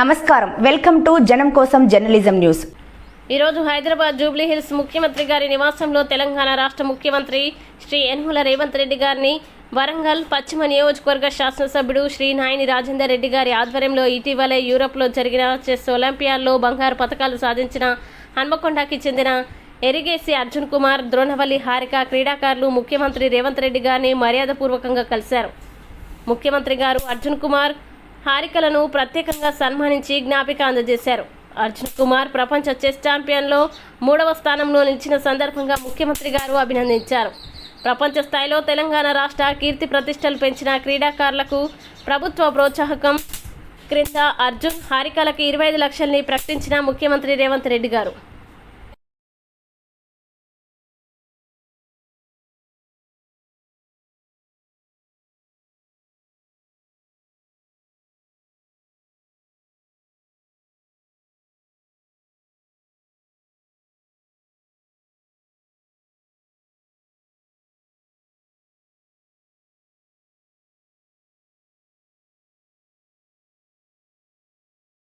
నమస్కారం. Welcome to జనం కోసం జర్నలిజం న్యూస్. ఈరోజు హైదరాబాద్ జూబ్లీ హిల్స్ ముఖ్యమంత్రి గారి నివాసంలో తెలంగాణ రాష్ట్ర ముఖ్యమంత్రి శ్రీ యనమల రేవంత్ రెడ్డి గారిని వరంగల్ పశ్చిమ నియోజకవర్గ శాసనసభ్యుడు శ్రీ నాయని రాజేందర్ రెడ్డి గారి ఆధ్వర్యంలో ఇటీవలే యూరప్లో జరిగిన చెస్ ఒలింపియాడ్లో బంగారు పథకాలు సాధించిన హన్మకొండకి చెందిన ఎరిగేసి అర్జున్ కుమార్ ద్రోణవల్లి హారిక క్రీడాకారులు ముఖ్యమంత్రి రేవంత్ రెడ్డి గారిని మర్యాదపూర్వకంగా కలిశారు. ముఖ్యమంత్రి గారు అర్జున్ కుమార్ హారికలను ప్రత్యేకంగా సన్మానించి జ్ఞాపిక అందజేశారు. అర్జున్ కుమార్ ప్రపంచ చెస్ ఛాంపియన్లో మూడవ స్థానంలో నిలిచిన సందర్భంగా ముఖ్యమంత్రి గారు అభినందించారు. ప్రపంచ స్థాయిలో తెలంగాణ రాష్ట్ర కీర్తి ప్రతిష్టలు పెంచిన క్రీడాకారులకు ప్రభుత్వ ప్రోత్సాహకం క్రింద అర్జున్ హారికలకు ఇరవై ఐదు లక్షల్ని ప్రకటించిన ముఖ్యమంత్రి రేవంత్ రెడ్డి గారు.